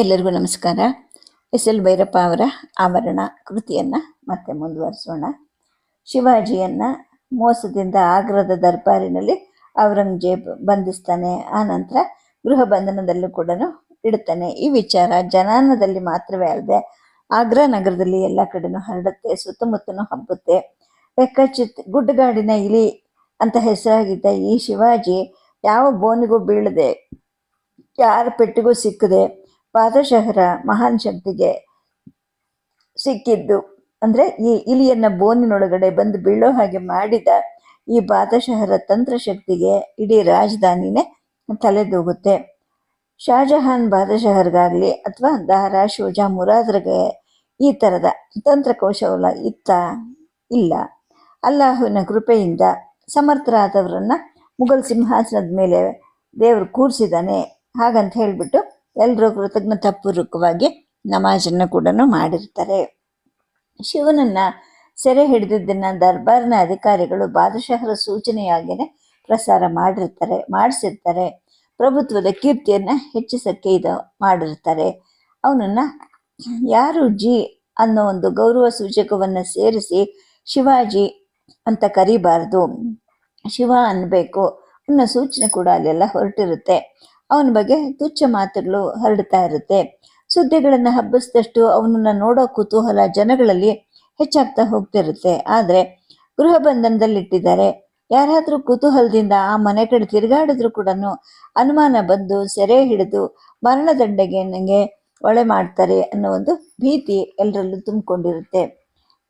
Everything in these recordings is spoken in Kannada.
ಎಲ್ಲರಿಗೂ ನಮಸ್ಕಾರ. ಎಸ್ ಎಲ್ ಭೈರಪ್ಪ ಅವರ ಆವರಣ ಕೃತಿಯನ್ನು ಮತ್ತೆ ಮುಂದುವರಿಸೋಣ. ಶಿವಾಜಿಯನ್ನು ಮೋಸದಿಂದ ಆಗ್ರದ ದರ್ಬಾರಿನಲ್ಲಿ ಔರಂಗಜೇಬ್ ಬಂಧಿಸ್ತಾನೆ ಆನಂತರ ನಂತರ ಗೃಹ ಬಂಧನದಲ್ಲೂ ಕೂಡ ಇಡುತ್ತಾನೆ. ಈ ವಿಚಾರ ಜನಾನದಲ್ಲಿ ಮಾತ್ರವೇ ಅಲ್ಲದೆ ಆಗ್ರಾ ನಗರದಲ್ಲಿ ಎಲ್ಲ ಕಡೆನೂ ಹರಡುತ್ತೆ ಸುತ್ತಮುತ್ತಲೂ ಹಬ್ಬುತ್ತೆ. ಲೆಕ್ಕಚಿತ್ ಗುಡ್ಡಗಾಡಿನ ಇಲಿ ಅಂತ ಹೆಸರಾಗಿದ್ದ ಈ ಶಿವಾಜಿ ಯಾವ ಬೋನಿಗೂ ಬೀಳದೆ, ಯಾರ ಪೆಟ್ಟಿಗೂ ಸಿಕ್ಕದೆ ಪಾದಶಹರ ಮಹಾನ್ ಶಕ್ತಿಗೆ ಸಿಕ್ಕಿದ್ದು. ಅಂದ್ರೆ ಈ ಇಲಿಯನ್ನ ಬೋನಿನೊಳಗಡೆ ಬಂದು ಬೀಳೋ ಹಾಗೆ ಮಾಡಿದ ಈ ಬಾದಶಹರ ತಂತ್ರಶಕ್ತಿಗೆ ಇಡೀ ರಾಜಧಾನಿನೇ ತಲೆದೂಗುತ್ತೆ. ಶಾಜಹಾನ್ ಬಾದಶಹರ್ಗಾಗ್ಲಿ ಅಥವಾ ದಾರಾ, ಶೋಜಾ, ಮುರಾದ್ರಿಗೆ ಈ ಥರದ ತಂತ್ರಕೌಶಲ ಇತ್ತ ಇಲ್ಲ. ಅಲ್ಲಾಹುವಿನ ಕೃಪೆಯಿಂದ ಸಮರ್ಥರಾದವರನ್ನ ಮುಘಲ್ ಸಿಂಹಾಸನದ ಮೇಲೆ ದೇವರು ಕೂರಿಸಿದ್ದಾನೆ ಹಾಗಂತ ಹೇಳಿಬಿಟ್ಟು ಎಲ್ಲರೂ ಕೃತಜ್ಞತಾಪೂರ್ವಕವಾಗಿ ನಮಾಜನ್ನು ಕೂಡ ಮಾಡಿರ್ತಾರೆ. ಶಿವನನ್ನ ಸೆರೆ ಹಿಡಿದಿದ್ದನ್ನ ದರ್ಬಾರ್ನ ಅಧಿಕಾರಿಗಳು ಬಾದಶಾಹರ ಸೂಚನೆಯಾಗಿಯೇ ಪ್ರಸಾರ ಮಾಡಿರ್ತಾರೆ, ಮಾಡಿಸಿರ್ತಾರೆ. ಪ್ರಭುತ್ವದ ಕೀರ್ತಿಯನ್ನ ಹೆಚ್ಚಿಸಕ್ಕೆ ಇದು ಮಾಡಿರ್ತಾರೆ. ಅವನನ್ನ ಯಾರು ಜಿ ಅನ್ನೋ ಒಂದು ಗೌರವ ಸೂಚಕವನ್ನ ಸೇರಿಸಿ ಶಿವಾಜಿ ಅಂತ ಕರಿಬಾರ್ದು, ಶಿವ ಅನ್ಬೇಕು ಅನ್ನೋ ಸೂಚನೆ ಕೂಡ ಅಲ್ಲೆಲ್ಲ ಹೊರಟಿರುತ್ತೆ. ಅವನ ಬಗ್ಗೆ ತುಚ್ಛ ಮಾತುಗಳು ಹರಡ್ತಾ ಇರುತ್ತೆ. ಸುದ್ದಿಗಳನ್ನು ಹಬ್ಬಿಸಿದಷ್ಟು ಅವನನ್ನ ನೋಡೋ ಕುತೂಹಲ ಜನಗಳಲ್ಲಿ ಹೆಚ್ಚಾಗ್ತಾ ಹೋಗ್ತಿರುತ್ತೆ. ಆದರೆ ಗೃಹ ಬಂಧನದಲ್ಲಿಟ್ಟಿದ್ದಾರೆ. ಯಾರಾದರೂ ಕುತೂಹಲದಿಂದ ಆ ಮನೆ ಕಡೆ ತಿರುಗಾಡಿದ್ರು ಕೂಡ ಅನುಮಾನ ಬಂದು ಸೆರೆ ಹಿಡಿದು ಮರಣದಂಡೆಗೆ ನನಗೆ ಒಳೆ ಮಾಡ್ತಾರೆ ಅನ್ನೋ ಒಂದು ಭೀತಿ ಎಲ್ಲರಲ್ಲೂ ತುಂಬಿಕೊಂಡಿರುತ್ತೆ.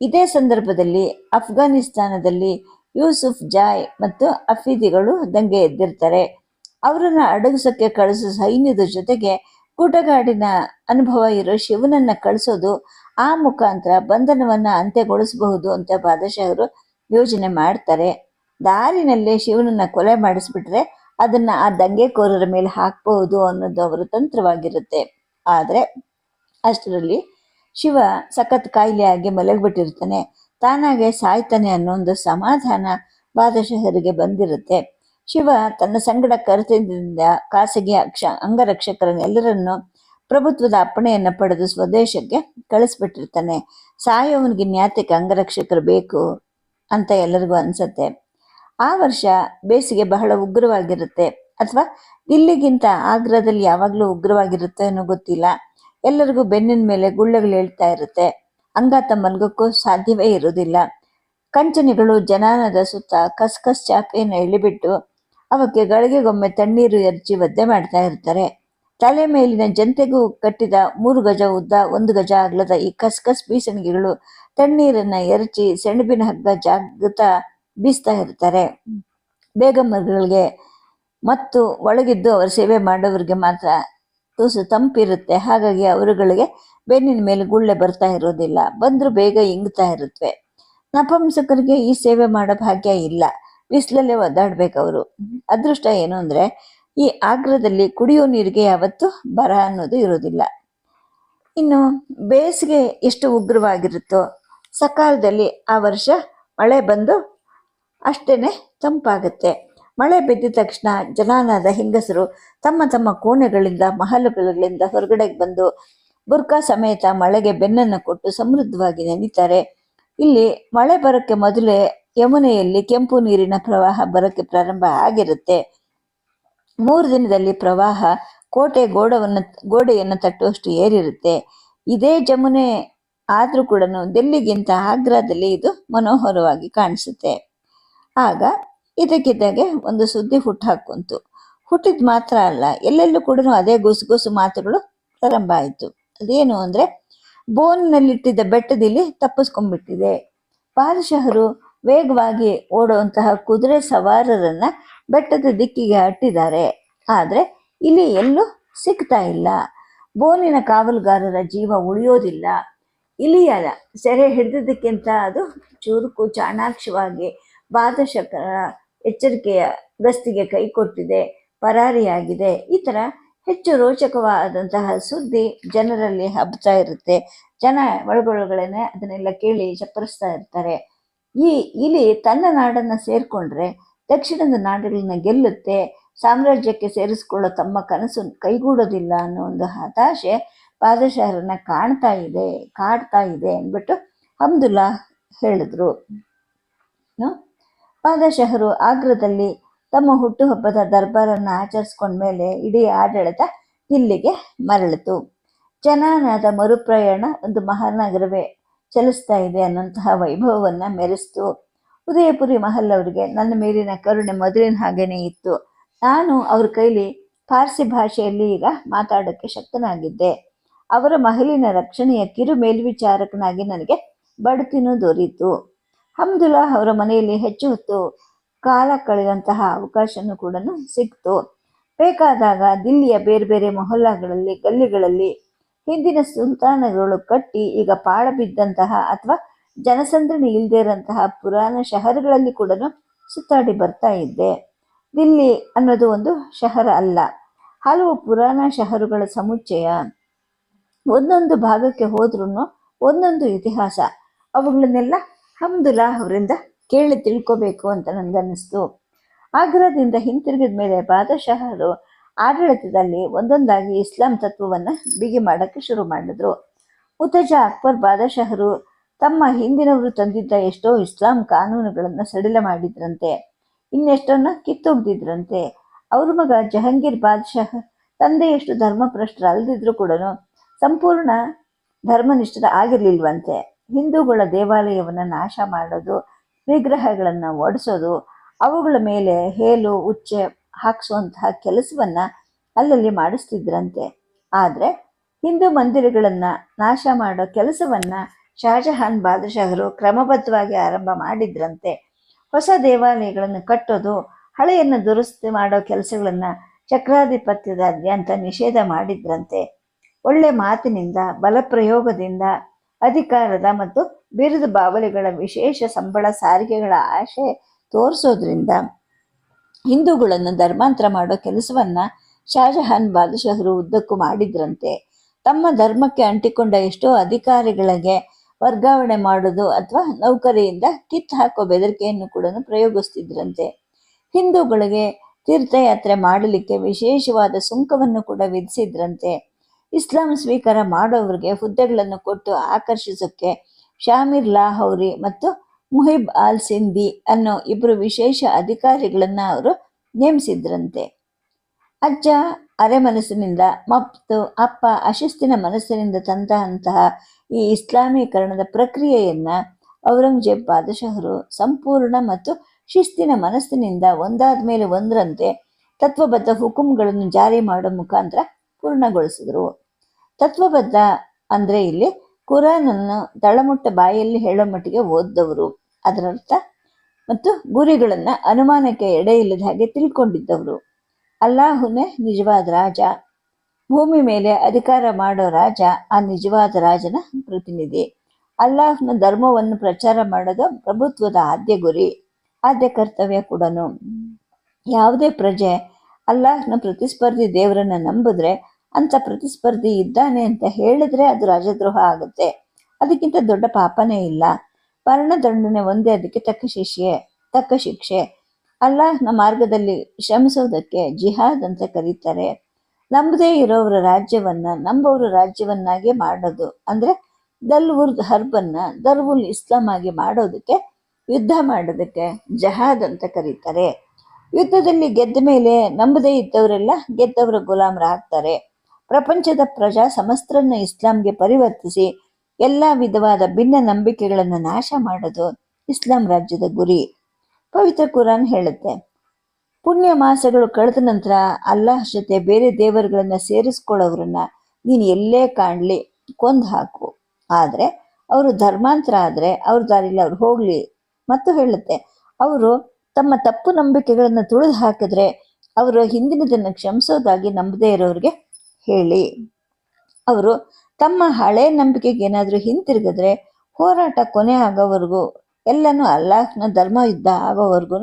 ಇದೇ ಸಂದರ್ಭದಲ್ಲಿ ಅಫ್ಘಾನಿಸ್ತಾನದಲ್ಲಿ ಯೂಸುಫ್ ಜಾಯ್ ಮತ್ತು ಅಫೀದಿಗಳು ದಂಗೆ ಎದ್ದಿರ್ತಾರೆ. ಅವರನ್ನ ಅಡಗಿಸೋಕ್ಕೆ ಕಳಿಸೋ ಸೈನ್ಯದ ಜೊತೆಗೆ ಗುಡ್ಡಗಾಡಿನ ಅನುಭವ ಇರೋ ಶಿವನನ್ನು ಕಳಿಸೋದು ಆ ಮುಖಾಂತರ ಬಂಧನವನ್ನು ಅಂತ್ಯಗೊಳಿಸಬಹುದು ಅಂತ ಬಾದಶಾಹರು ಯೋಜನೆ ಮಾಡ್ತಾರೆ. ದಾರಿನಲ್ಲೇ ಶಿವನನ್ನ ಕೊಲೆ ಮಾಡಿಸ್ಬಿಟ್ರೆ ಅದನ್ನು ಆ ದಂಗೆಕೋರರ ಮೇಲೆ ಹಾಕಬಹುದು ಅನ್ನೋದು ಅವರ ತಂತ್ರವಾಗಿರುತ್ತೆ. ಆದರೆ ಅಷ್ಟರಲ್ಲಿ ಶಿವ ಸಖತ್ ಕಾಯಿಲೆಯಾಗಿ ಮಲಗಿಬಿಟ್ಟಿರ್ತಾನೆ. ತಾನಾಗೆ ಸಾಯ್ತಾನೆ ಅನ್ನೋ ಒಂದು ಸಮಾಧಾನ ಬಾದಶಾಹರಿಗೆ ಬಂದಿರುತ್ತೆ. ಶಿವ ತನ್ನ ಸಂಗಡ ಕರೆತಂದಿಂದ ಖಾಸಗಿ ಅಕ್ಷ ಅಂಗರಕ್ಷಕರನ್ನೆಲ್ಲರನ್ನು ಪ್ರಭುತ್ವದ ಅಪ್ಪಣೆಯನ್ನು ಪಡೆದು ಸ್ವದೇಶಕ್ಕೆ ಕಳಿಸ್ಬಿಟ್ಟಿರ್ತಾನೆ. ಸಾಯೋವನಿಗೆ ನ್ಯಾತಿಕ ಅಂಗರಕ್ಷಕರು ಬೇಕು ಅಂತ ಎಲ್ಲರಿಗೂ ಅನಿಸುತ್ತೆ. ಆ ವರ್ಷ ಬೇಸಿಗೆ ಬಹಳ ಉಗ್ರವಾಗಿರುತ್ತೆ. ಅಥವಾ ಇಲ್ಲಿಗಿಂತ ಆಗ್ರಾದಲ್ಲಿ ಯಾವಾಗಲೂ ಉಗ್ರವಾಗಿರುತ್ತೆ ಅನ್ನೋ ಗೊತ್ತಿಲ್ಲ. ಎಲ್ಲರಿಗೂ ಬೆನ್ನಿನ ಮೇಲೆ ಗುಳ್ಳೆಗಳು ಹೇಳ್ತಾ ಇರುತ್ತೆ. ಅಂಗಾತ ಮಲ್ಗಕ್ಕೂ ಸಾಧ್ಯವೇ ಇರೋದಿಲ್ಲ ಕಂಚನಿಗಳು ಜನಾನದ ಸುತ್ತ ಕಸ್ ಕಸ್ ಚಾಪೆಯನ್ನು ಇಳಿಬಿಟ್ಟು ಅವಕ್ಕೆ ಗಳಿಗೆಗೊಮ್ಮೆ ತಣ್ಣೀರು ಎರಚಿ ಒದ್ದೆ ಮಾಡ್ತಾ ಇರ್ತಾರೆ. ತಲೆ ಮೇಲಿನ ಜಂತೆಗೂ ಕಟ್ಟಿದ ಮೂರು ಗಜ ಉದ್ದ ಒಂದು ಗಜ ಅಗಲದ ಈ ಕಸ್ಕಸ್ ಬೀಸಣಿಗೆಗಳು ತಣ್ಣೀರನ್ನ ಎರಚಿ ಸೆಣಬಿನ ಹಗ್ಗ ಜಾಗೃತ ಬೀಸ್ತಾ ಇರ್ತಾರೆ. ಬೇಗಮ್ಮಗಳಿಗೆ ಮತ್ತು ಒಳಗಿದ್ದು ಅವರ ಸೇವೆ ಮಾಡೋವ್ರಿಗೆ ಮಾತ್ರ ತುಸು ತಂಪಿರುತ್ತೆ. ಹಾಗಾಗಿ ಅವರುಗಳಿಗೆ ಬೆನ್ನಿನ ಮೇಲೆ ಗುಳ್ಳೆ ಬರ್ತಾ ಇರೋದಿಲ್ಲ. ಬಂದರೂ ಬೇಗ ಇಂಗ್ತಾ ಇರುತ್ತವೆ ನಪಂಸಕರಿಗೆ ಈ ಸೇವೆ ಮಾಡೋ ಭಾಗ್ಯ ಇಲ್ಲ. ಬಿಸಿಲಲ್ಲೇ ಒದ್ದಾಡ್ಬೇಕು ಅವರು ಅದೃಷ್ಟ ಏನು ಅಂದರೆ ಈ ಆಗ್ರದಲ್ಲಿ ಕುಡಿಯೋ ನೀರಿಗೆ ಯಾವತ್ತೂ ಬರ ಅನ್ನೋದು ಇರೋದಿಲ್ಲ. ಇನ್ನು ಬೇಸಿಗೆ ಎಷ್ಟು ಉಗ್ರವಾಗಿರುತ್ತೋ ಸಕಾಲದಲ್ಲಿ ಆ ವರ್ಷ ಮಳೆ ಬಂದು ಅಷ್ಟೇ ತಂಪಾಗುತ್ತೆ. ಮಳೆ ಬಿದ್ದ ತಕ್ಷಣ ಜನಾನಾದ ಹೆಂಗಸರು ತಮ್ಮ ತಮ್ಮ ಕೋಣೆಗಳಿಂದ ಮಹಲುಗಳಿಂದ ಹೊರಗಡೆಗೆ ಬಂದು ಬುರ್ಕಾ ಸಮೇತ ಮಳೆಗೆ ಬೆನ್ನನ್ನು ಕೊಟ್ಟು ಸಮೃದ್ಧವಾಗಿ ನೆನೀತಾರೆ. ಇಲ್ಲಿ ಮಳೆ ಬರೋಕ್ಕೆ ಮೊದಲೇ ಯಮುನೆಯಲ್ಲಿ ಕೆಂಪು ನೀರಿನ ಪ್ರವಾಹ ಬರಕ್ಕೆ ಪ್ರಾರಂಭ ಆಗಿರುತ್ತೆ. ಮೂರು ದಿನದಲ್ಲಿ ಪ್ರವಾಹ ಕೋಟೆ ಗೋಡವನ್ನು, ಗೋಡೆಯನ್ನು ತಟ್ಟುವಷ್ಟು ಏರಿರುತ್ತೆ. ಇದೇ ಜಮುನೆ ಆದರೂ ಕೂಡ ದಿಲ್ಲಿಗಿಂತ ಆಗ್ರಾದಲ್ಲಿ ಇದು ಮನೋಹರವಾಗಿ ಕಾಣಿಸುತ್ತೆ. ಆಗ ಇದಕ್ಕಿದ್ದಾಗೆ ಒಂದು ಸುದ್ದಿ ಹುಟ್ಟಾಕುಂತು ಹುಟ್ಟಿದ ಮಾತ್ರ ಅಲ್ಲ, ಎಲ್ಲೆಲ್ಲೂ ಕೂಡ ಅದೇ ಗುಸುಗುಸು ಮಾತುಗಳು ಪ್ರಾರಂಭ ಆಯಿತು. ಅದೇನು ಅಂದರೆ, ಬೋನ್ನಲ್ಲಿಟ್ಟಿದ್ದ ಬೆಟ್ಟದಲ್ಲಿ ತಪ್ಪಿಸ್ಕೊಂಡ್ಬಿಟ್ಟಿದೆ. ಬಾದಶಾಹರು ವೇಗವಾಗಿ ಓಡುವಂತಹ ಕುದುರೆ ಸವಾರರನ್ನ ಬೆಟ್ಟದ ದಿಕ್ಕಿಗೆ ಅಟ್ಟಿದ್ದಾರೆ. ಆದರೆ ಇಲ್ಲಿ ಎಲ್ಲೂ ಸಿಗ್ತಾ ಇಲ್ಲ. ಬೋನಿನ ಕಾವಲುಗಾರರ ಜೀವ ಉಳಿಯೋದಿಲ್ಲ. ಇಲಿಯ ಸೆರೆ ಹಿಡಿದಿದ್ದಕ್ಕಿಂತ ಅದು ಚುರುಕು ಚಾಣಾಕ್ಷವಾಗಿ ಬಾದಶಕರ ಎಚ್ಚರಿಕೆಯ ಗಸ್ತಿಗೆ ಕೈ ಕೊಟ್ಟಿದೆ, ಪರಾರಿಯಾಗಿದೆ. ಈ ಥರ ಹೆಚ್ಚು ರೋಚಕವಾದಂತಹ ಸುದ್ದಿ ಜನರಲ್ಲಿ ಹಬ್ಬತಾ ಇರುತ್ತೆ. ಜನ ಒಳಗೊಳಗಡೆನೆ ಅದನ್ನೆಲ್ಲ ಕೇಳಿ ಚಪ್ಪರಿಸ್ತಾ ಇರ್ತಾರೆ. ಈ ಇಲಿ ತನ್ನ ನಾಡನ್ನ ಸೇರ್ಕೊಂಡ್ರೆ ದಕ್ಷಿಣದ ನಾಡುಗಳನ್ನ ಗೆಲ್ಲುತ್ತೆ, ಸಾಮ್ರಾಜ್ಯಕ್ಕೆ ಸೇರಿಸ್ಕೊಳ್ಳೋ ತಮ್ಮ ಕನಸು ಕೈಗೂಡೋದಿಲ್ಲ ಅನ್ನೋ ಒಂದು ಹತಾಶೆ ಬಾದಶಾಹರನ್ನ ಕಾಣ್ತಾ ಇದೆ, ಕಾಡ್ತಾ ಇದೆ ಅಂದ್ಬಿಟ್ಟು ಹಮ್ದುಲ್ಲಾ ಹೇಳಿದ್ರು. ಪಾದಶಾಹರು ಆಗ್ರದಲ್ಲಿ ತಮ್ಮ ಹುಟ್ಟುಹಬ್ಬದ ದರ್ಬಾರನ್ನು ಆಚರಿಸ್ಕೊಂಡ್ಮೇಲೆ ಇಡೀ ಆಡಳಿತ ಇಲ್ಲಿಗೆ ಮರಳಿತು. ಜನನಾದ ಮರುಪ್ರಯಾಣ ಒಂದು ಮಹಾನಗರವೇ ಚಲಿಸ್ತಾ ಇದೆ ಅನ್ನೋಂತಹ ವೈಭವವನ್ನ ಮೆರೆಸ್ತು. ಉದಯಪುರಿ ಮಹಲ್ ಅವರಿಗೆ ನನ್ನ ಮೇಲಿನ ಕರುಣೆ ಮೊದಲಿನ ಹಾಗೇನೇ ಇತ್ತು. ನಾನು ಅವ್ರ ಕೈಲಿ ಪಾರ್ಸಿ ಭಾಷೆಯಲ್ಲಿ ಈಗ ಮಾತಾಡೋಕ್ಕೆ ಶಕ್ತನಾಗಿದ್ದೆ. ಅವರ ಮಹಲಿನ ರಕ್ಷಣೆಯ ಕಿರು ಮೇಲ್ವಿಚಾರಕನಾಗಿ ನನಗೆ ಬಡ್ತಿನೂ ದೊರೀತು. ಹಮ್ದುಲ್ಲಾ ಅವರ ಮನೆಯಲ್ಲಿ ಹೆಚ್ಚು ಹೊತ್ತು ಕಾಲ ಕಳೆಯುವಂತಹ ಅವಕಾಶನೂ ಕೂಡ ಸಿಕ್ತು. ಬೇಕಾದಾಗ ದಿಲ್ಲಿಯ ಬೇರೆ ಬೇರೆ ಮೊಹಲ್ಲಾಗಳಲ್ಲಿ, ಗಲ್ಲಿಗಳಲ್ಲಿ ಹಿಂದಿನ ಸುಲ್ತಾನಗಳು ಕಟ್ಟಿ ಈಗ ಪಾಳ ಬಿದ್ದಂತಹ ಅಥವಾ ಜನಸಂದಣಿ ಇಲ್ಲದೇ ಇರೋಂತಹ ಪುರಾಣ ಶಹರಗಳಲ್ಲಿ ಕೂಡ ಸುತ್ತಾಡಿ ಬರ್ತಾ ಇದ್ದೆ. ದಿಲ್ಲಿ ಅನ್ನೋದು ಒಂದು ಶಹರ ಅಲ್ಲ. ಹಲವು ಪುರಾಣ ಶಹರುಗಳ ಸಮುಚ್ಚಯ. ಒಂದೊಂದು ಭಾಗಕ್ಕೆ ಹೋದ್ರೂ ಒಂದೊಂದು ಇತಿಹಾಸ. ಅವುಗಳನ್ನೆಲ್ಲ ಹಮ್ದುಲ್ಲಾ ಅವರಿಂದ ಕೇಳಿ ತಿಳ್ಕೋಬೇಕು ಅಂತ ನನಗನ್ನಿಸ್ತು ಆಗ್ರಾದಿಂದ ಹಿಂತಿರುಗಿದ ಮೇಲೆ ಬಾದಶಾಹರು ಆಡಳಿತದಲ್ಲಿ ಒಂದೊಂದಾಗಿ ಇಸ್ಲಾಂ ತತ್ವವನ್ನು ಬಿಗಿ ಮಾಡೋಕ್ಕೆ ಶುರು ಮಾಡಿದ್ರು. ಮುತಜ ಅಕ್ಬರ್ ಬಾದಶಾಹರು ತಮ್ಮ ಹಿಂದಿನವರು ತಂದಿದ್ದ ಎಷ್ಟೋ ಇಸ್ಲಾಂ ಕಾನೂನುಗಳನ್ನು ಸಡಿಲ ಮಾಡಿದ್ರಂತೆ, ಇನ್ನೆಷ್ಟನ್ನು ಕಿತ್ತೊಗ್ದಿದ್ರಂತೆ. ಅವ್ರ ಮಗ ಜಹಂಗೀರ್ ಬಾದಶಾಹ ತಂದೆಯಷ್ಟು ಧರ್ಮಭ್ರಷ್ಟರಲ್ಲದಿದ್ರು ಕೂಡ ಸಂಪೂರ್ಣ ಧರ್ಮನಿಷ್ಠರ ಆಗಿರಲಿಲ್ವಂತೆ. ಹಿಂದೂಗಳ ದೇವಾಲಯವನ್ನು ನಾಶ ಮಾಡೋದು, ವಿಗ್ರಹಗಳನ್ನು ಒಡಿಸೋದು, ಅವುಗಳ ಮೇಲೆ ಹೇಲು, ಉಚ್ಚೆ ಹಾಕಿಸುವಂತಹ ಕೆಲಸವನ್ನು ಅಲ್ಲಲ್ಲಿ ಮಾಡಿಸ್ತಿದ್ರಂತೆ. ಆದರೆ ಹಿಂದೂ ಮಂದಿರಗಳನ್ನು ನಾಶ ಮಾಡೋ ಕೆಲಸವನ್ನು ಶಾಜಹಾನ್ ಬಾದಶಾಹರು ಕ್ರಮಬದ್ಧವಾಗಿ ಆರಂಭ ಮಾಡಿದ್ರಂತೆ. ಹೊಸ ದೇವಾಲಯಗಳನ್ನು ಕಟ್ಟೋದು, ಹಳೆಯನ್ನು ದುರಸ್ತಿ ಮಾಡೋ ಕೆಲಸಗಳನ್ನು ಚಕ್ರಾಧಿಪತ್ಯದಾದ್ಯಂತ ನಿಷೇಧ ಮಾಡಿದ್ರಂತೆ. ಒಳ್ಳೆ ಮಾತಿನಿಂದ, ಬಲಪ್ರಯೋಗದಿಂದ, ಅಧಿಕಾರದ ಮತ್ತು ಬಿರುದು ಬಾವಲಿಗಳ ವಿಶೇಷ ಸಂಬಳ ಸಾರಿಗೆಗಳ ಆಶೆ ತೋರಿಸೋದ್ರಿಂದ ಹಿಂದೂಗಳನ್ನು ಧರ್ಮಾಂತರ ಮಾಡೋ ಕೆಲಸವನ್ನ ಶಾಜಹಾನ್ ಬಾದಶಹರು ಉದ್ದಕ್ಕೂ ಮಾಡಿದ್ರಂತೆ. ತಮ್ಮ ಧರ್ಮಕ್ಕೆ ಅಂಟಿಕೊಂಡ ಎಷ್ಟೋ ಅಧಿಕಾರಿಗಳಿಗೆ ವರ್ಗಾವಣೆ ಮಾಡೋದು ಅಥವಾ ನೌಕರಿಯಿಂದ ಕಿತ್ತು ಹಾಕೋ ಬೆದರಿಕೆಯನ್ನು ಕೂಡ ಪ್ರಯೋಗಿಸ್ತಿದ್ರಂತೆ. ಹಿಂದೂಗಳಿಗೆ ತೀರ್ಥಯಾತ್ರೆ ಮಾಡಲಿಕ್ಕೆ ವಿಶೇಷವಾದ ಸುಂಕವನ್ನು ಕೂಡ ವಿಧಿಸಿದ್ರಂತೆ. ಇಸ್ಲಾಂ ಸ್ವೀಕಾರ ಮಾಡೋವ್ರಿಗೆ ಹುದ್ದೆಗಳನ್ನು ಕೊಟ್ಟು ಆಕರ್ಷಿಸೋಕ್ಕೆ ಶಾಮಿರ್ ಲಾಹೌರಿ ಮತ್ತು ಮುಹಿಬ್ ಆಲ್ ಸಿಂಧಿ ಅನ್ನೋ ಇಬ್ಬರು ವಿಶೇಷ ಅಧಿಕಾರಿಗಳನ್ನು ಅವರು ನೇಮಿಸಿದ್ರಂತೆ. ಅಜ್ಜ ಅರೆ ಮನಸ್ಸಿನಿಂದ ಮತ್ತು ಅಪ್ಪ ಅಶಿಸ್ತಿನ ಮನಸ್ಸಿನಿಂದ ತಂದಂತಹ ಈ ಇಸ್ಲಾಮೀಕರಣದ ಪ್ರಕ್ರಿಯೆಯನ್ನು ಔರಂಗಜೇಬ್ ಬಾದಶಹರು ಸಂಪೂರ್ಣ ಮತ್ತು ಶಿಸ್ತಿನ ಮನಸ್ಸಿನಿಂದ ಒಂದಾದ ಮೇಲೆ ಒಂದರಂತೆ ತತ್ವಬದ್ಧ ಹುಕುಂಗಳನ್ನು ಜಾರಿ ಮಾಡೋ ಮುಖಾಂತರ ಪೂರ್ಣಗೊಳಿಸಿದರು. ತತ್ವಬದ್ಧ ಅಂದ್ರೆ ಇಲ್ಲಿ ಕುರಾನನ್ನು ತಳಮುಟ್ಟ ಬಾಯಲ್ಲಿ ಹೇಳೋ ಮಟ್ಟಿಗೆ ಓದ್ದವರು. ಅದರರ್ಥ, ಮತ್ತು ಗುರಿಗಳನ್ನು ಅನುಮಾನಕ್ಕೆ ಎಡೆ ಇಲ್ಲದ ಹಾಗೆ ತಿಳ್ಕೊಂಡಿದ್ದವರು. ಅಲ್ಲಾಹುನೇ ನಿಜವಾದ ರಾಜ. ಭೂಮಿ ಮೇಲೆ ಅಧಿಕಾರ ಮಾಡೋ ರಾಜ, ಆ ನಿಜವಾದ ರಾಜನ ಪ್ರತಿನಿಧಿ. ಅಲ್ಲಾಹ್ನ ಧರ್ಮವನ್ನು ಪ್ರಚಾರ ಮಾಡೋದು ಪ್ರಭುತ್ವದ ಆದ್ಯ ಗುರಿ, ಆದ್ಯ ಕರ್ತವ್ಯ ಕೂಡ ಯಾವುದೇ ಪ್ರಜೆ ಅಲ್ಲಾಹ್ನ ಪ್ರತಿಸ್ಪರ್ಧಿ ದೇವರನ್ನು ನಂಬಿದ್ರೆ ಅಂತ ಪ್ರತಿಸ್ಪರ್ಧಿ ಇದ್ದಾನೆ ಅಂತ ಹೇಳಿದ್ರೆ ಅದು ರಾಜದ್ರೋಹ ಆಗುತ್ತೆ. ಅದಕ್ಕಿಂತ ದೊಡ್ಡ ಪಾಪನೇ ಇಲ್ಲ. ಮರಣದಂಡನೆ ಒಂದೇ, ಅದಕ್ಕೆ ತಕ್ಕ ಶಿಷ್ಯೆ, ತಕ್ಕ ಶಿಕ್ಷೆ. ಅಲ್ಲಾಹ್ನ ಮಾರ್ಗದಲ್ಲಿ ಶ್ರಮಿಸೋದಕ್ಕೆ ಜಿಹಾದ್ ಅಂತ ಕರೀತಾರೆ. ನಂಬದೇ ಇರೋವ್ರ ರಾಜ್ಯವನ್ನ ನಂಬೋರ ರಾಜ್ಯವನ್ನಾಗಿ ಮಾಡೋದು. ಅಂದ್ರೆ ದಲ್ ಉರ್ದ್ ಹರ್ಬನ್ನ, ದರ್ವುಲ್ ಇಸ್ಲಾಂ ಆಗಿ ಮಾಡೋದಕ್ಕೆ, ಯುದ್ಧ ಮಾಡೋದಕ್ಕೆ ಜಹಾದ್ ಅಂತ ಕರೀತಾರೆ. ಯುದ್ಧದಲ್ಲಿ ಗೆದ್ದ ಮೇಲೆ ನಂಬದೇ ಇದ್ದವರೆಲ್ಲ ಗೆದ್ದವರ ಗುಲಾಮರಾಗ್ತಾರೆ ಪ್ರಪಂಚದ ಪ್ರಜಾ ಸಮಸ್ತರನ್ನು ಇಸ್ಲಾಂಗೆ ಪರಿವರ್ತಿಸಿ ಎಲ್ಲ ವಿಧವಾದ ಭಿನ್ನ ನಂಬಿಕೆಗಳನ್ನು ನಾಶ ಮಾಡೋದು ಇಸ್ಲಾಂ ರಾಜ್ಯದ ಗುರಿ. ಪವಿತ್ರ ಕುರಾನ್ ಹೇಳುತ್ತೆ, ಪುಣ್ಯ ಮಾಸಗಳು ಕಳೆದ ನಂತರ ಅಲ್ಲಾಹ್ ಜೊತೆ ಬೇರೆ ದೇವರುಗಳನ್ನು ಸೇರಿಸ್ಕೊಳ್ಳೋರನ್ನ ನೀನು ಎಲ್ಲೇ ಕಾಣಲಿ, ಕೊಂದು ಹಾಕು. ಆದರೆ ಅವರು ಧರ್ಮಾಂತರ ಆದರೆ ಅವ್ರ ದಾರಿಲಿ ಅವ್ರು ಹೋಗ್ಲಿ. ಮತ್ತು ಹೇಳುತ್ತೆ, ಅವರು ತಮ್ಮ ತಪ್ಪು ನಂಬಿಕೆಗಳನ್ನು ತುಳಿದು ಹಾಕಿದ್ರೆ ಅವರು ಹಿಂದಿನದನ್ನು ಕ್ಷಮಿಸೋದಾಗಿ ನಂಬದೇ ಇರೋರಿಗೆ ಹೇಳಿ. ಅವರು, ತಮ್ಮ ಹಳೆ ನಂಬಿಕೆಗೆ ಏನಾದರೂ ಹಿಂತಿರುಗಿದ್ರೆ ಹೋರಾಟ ಕೊನೆ ಆಗೋವರೆಗೂ ಎಲ್ಲನೂ ಅಲ್ಲಾಹ್ನ ಧರ್ಮ ಯುದ್ಧ ಆಗೋವರೆಗೂ